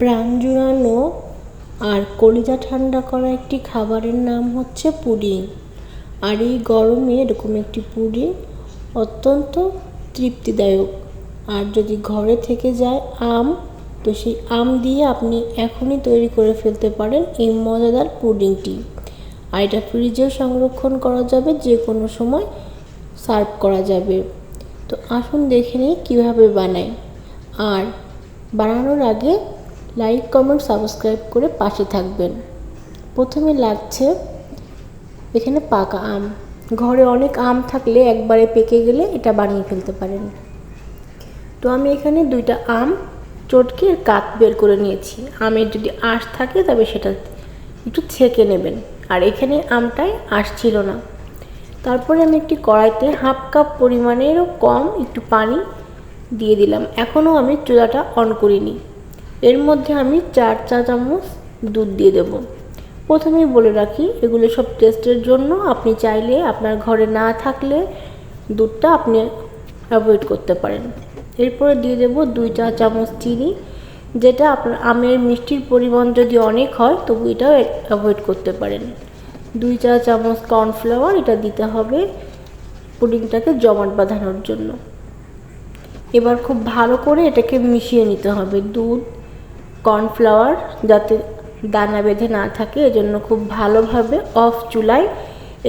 প্রাণ জুড়ানো আর কলিজা ঠান্ডা করা একটি খাবারের নাম হচ্ছে পুডিং। আর এই গরমে এরকম একটি পুডিং অত্যন্ত তৃপ্তিদায়ক। আর যদি ঘরে থেকে যায় আম, তো সেই আম দিয়ে আপনি এখনই তৈরি করে ফেলতে পারেন এই মজাদার পুডিংটি। আর এটা ফ্রিজেও সংরক্ষণ করা যাবে যে কোনো সময় সার্ভ করা যাবে। তো আসুন দেখে নিই কীভাবে বানাই। আর বানানোর আগে লাইক কমেন্ট সাবস্ক্রাইব করে পাশে থাকবেন। প্রথমে লাগছে এখানে পাকা আম। ঘরে অনেক আম থাকলে একবারে পেকে গেলে এটা বানিয়ে ফেলতে পারেন। তো আমি এখানে দুইটা আম, চটকে কাত বের করে নিয়েছি। আমের যদি আঁশ থাকে তবে সেটা একটু ছেঁকে নেবেন। আর এখানে আমটায় আঁশ ছিল না। তারপরে আমি একটি কড়াইতে হাফ কাপ পরিমাণেরও কম একটু পানি দিয়ে দিলাম। এখনও আমি চুলাটা অন করিনি। এর মধ্যে আমি চার চা চামচ দুধ দিয়ে দেব। প্রথমেই বলে রাখি, এগুলো সব টেস্টের জন্য আপনি চাইলে আপনার ঘরে না থাকলে দুধটা আপনি অ্যাভয়েড করতে পারেন। এরপরে দিয়ে দেব দুই চা চামচ চিনি, যেটা আপনার আমের মিষ্টির পরিমাণ যদি অনেক হয়, তবু এটাও অ্যাভয়েড করতে পারেন। দুই চা চামচ কর্নফ্লাওয়ার এটা দিতে হবে পুডিংটাকে জমাট বাঁধানোর জন্য। এবার খুব ভালো করে এটাকে মিশিয়ে নিতে হবে দুধ। কর্নফ্লাওয়ার যাতে দানা বেঁধে না থাকে, এজন্য খুব ভালোভাবে অফ চুলায়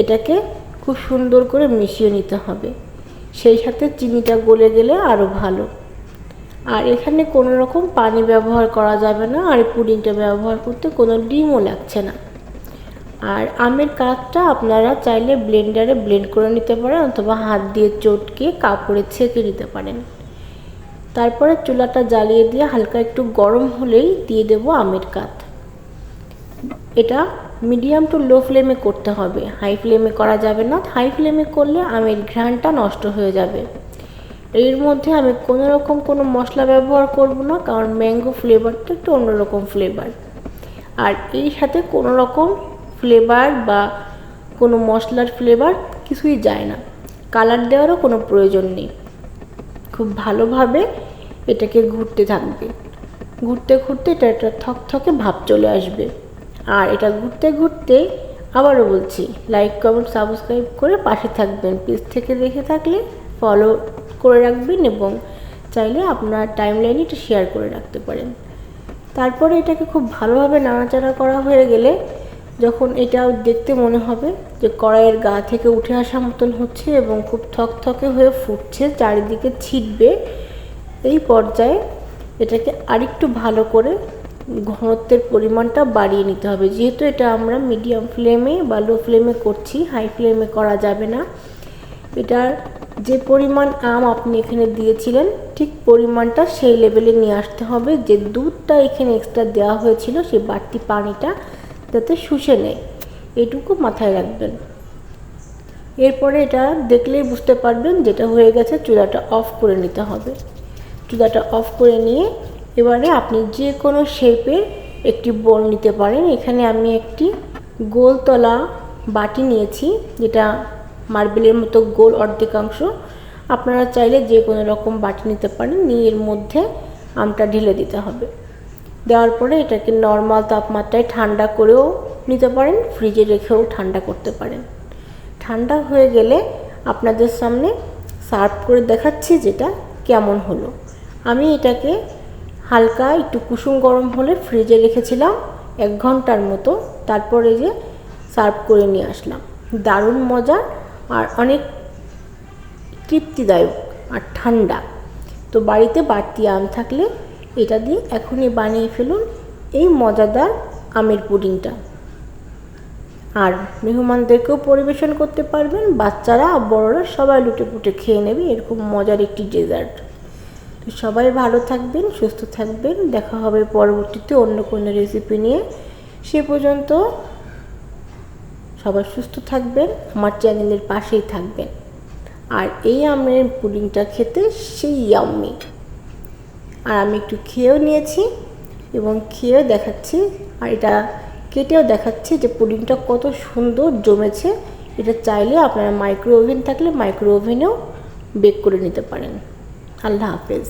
এটাকে খুব সুন্দর করে মিশিয়ে নিতে হবে। সেই সাথে চিনিটা গলে গেলে আরও ভালো। আর এখানে কোনো রকম পানি ব্যবহার করা যাবে না, আর পুডিংটা ব্যবহার করতে কোনো ডিমও লাগছে না। আর আমের কাঠটা আপনারা চাইলে ব্লেন্ডারে ব্লেন্ড করে নিতে পারেন, অথবা হাত দিয়ে চটকে কাপড়ে ছেঁকে নিতে পারেন। তারপরে চুলাটা জ্বালিয়ে দিয়ে হালকা একটু গরম হলেই দিয়ে দেব আমের কাঠ এটা মিডিয়াম টু লো ফ্লেমে করতে হবে। হাই ফ্লেমে করা যাবে না। হাই ফ্লেমে করলে আমের ঘ্রাণটা নষ্ট হয়ে যাবে। এর মধ্যে আমি কোনো রকম কোনো মশলা ব্যবহার করব না, কারণ ম্যাঙ্গো ফ্লেভারটা একটু অন্যরকম ফ্লেভার আর এই সাথে কোনো রকম ফ্লেভার বা কোনো মশলার ফ্লেভার কিছুই যায় না। কালার দেওয়ারও কোনো প্রয়োজন নেই। খুব ভালোভাবে এটাকে ঘুরতে থাকবে। ঘুরতে ঘুরতে এটা একটা থকথকে ভাব চলে আসবে। আর এটা ঘুরতে ঘুরতে আবারও বলছি লাইক কমেন্ট সাবস্ক্রাইব করে পাশে থাকবেন। পেজ থেকে দেখে থাকলে ফলো করে রাখবেন এবং চাইলে আপনার টাইম লাইনে এটা শেয়ার করে রাখতে পারেন। তারপরে এটাকে খুব ভালোভাবে নাড়াচাড়া করা হয়ে গেলে যখন এটা দেখতে মনে হবে যে কড়াইয়ের গা থেকে উঠে আসা মতন হচ্ছে এবং খুব থকথকে হয়ে ফুটছে, চারিদিকে ছিটবে, এই পর্যায়ে এটাকে আরেকটু ভালো করে ঘনত্বের পরিমাণটা বাড়িয়ে নিতে হবে। যেহেতু এটা আমরা মিডিয়াম ফ্লেমে বা লো ফ্লেমে করছি হাই ফ্লেমে করা যাবে না। এটার যে পরিমাণ আম আপনি এখানে দিয়েছিলেন, ঠিক পরিমাণটা সেই লেভেলে নিয়ে আসতে হবে। যে দুধটা এখানে এক্সট্রা দেওয়া হয়েছিল, সেই বাড়তি পানিটা যাতে শুষে নেয় এটুকু মাথায় রাখবেন। এরপরে এটা দেখলেই বুঝতে পারবেন যেটা হয়ে গেছে, চুলাটা অফ করে নিতে হবে। চুলাটা অফ করে নিয়ে এবারে আপনি যে কোনো শেপের একটি বোল নিতে পারেন। এখানে আমি একটি গোলতলা বাটি নিয়েছি, যেটা মার্বেলের মতো গোল অর্ধেকাংশ। আপনারা চাইলে যে কোনো রকম বাটি নিতে পারেন। নিয়ে এর মধ্যে আমটা ঢেলে দিতে হবে। দেওয়ার পরে এটাকে নর্মাল তাপমাত্রায় ঠান্ডা করেও নিতে পারেন ফ্রিজে রেখেও ঠান্ডা করতে পারেন। ঠান্ডা হয়ে গেলে আপনাদের সামনে সার্ভ করে দেখাচ্ছি যেটা কেমন হলো। আমি এটাকে হালকা একটু কুসুম গরম হলে ফ্রিজে রেখেছিলাম এক ঘণ্টার মতো, তারপরে যে সার্ভ করে নিয়ে আসলাম। দারুণ মজা আর অনেক তৃপ্তিদায়ক আর ঠান্ডা। তো বাড়িতে বাড়তি আম থাকলে এটা দিয়ে এখনই বানিয়ে ফেলুন এই মজাদার আমের পুডিংটা। আর মেহমানদেরকেও পরিবেশন করতে পারবেন, বাচ্চারা বড়রা সবাই লুটে পুটে খেয়ে নেবে, এরকম মজার একটি ডেজার্ট তো সবাই ভালো থাকবেন, সুস্থ থাকবেন, দেখা হবে পরবর্তীতে অন্য কোনো রেসিপি নিয়ে। সে পর্যন্ত সবাই সুস্থ থাকবেন, আমার চ্যানেলের পাশেই থাকবেন। আর এই আমের পুডিংটা খেতে সেই ইয়াম্মি আর আমি একটু খেয়েও নিয়েছি এবং খেয়েও দেখাচ্ছি। আর এটা কেটেও দেখাচ্ছি যে পুডিংটা কত সুন্দর জমেছে। এটা চাইলে আপনারা মাইক্রো ওভেন থাকলে মাইক্রো ওভেনেও বেক করে নিতে পারেন। আল্লাহ হাফেজ।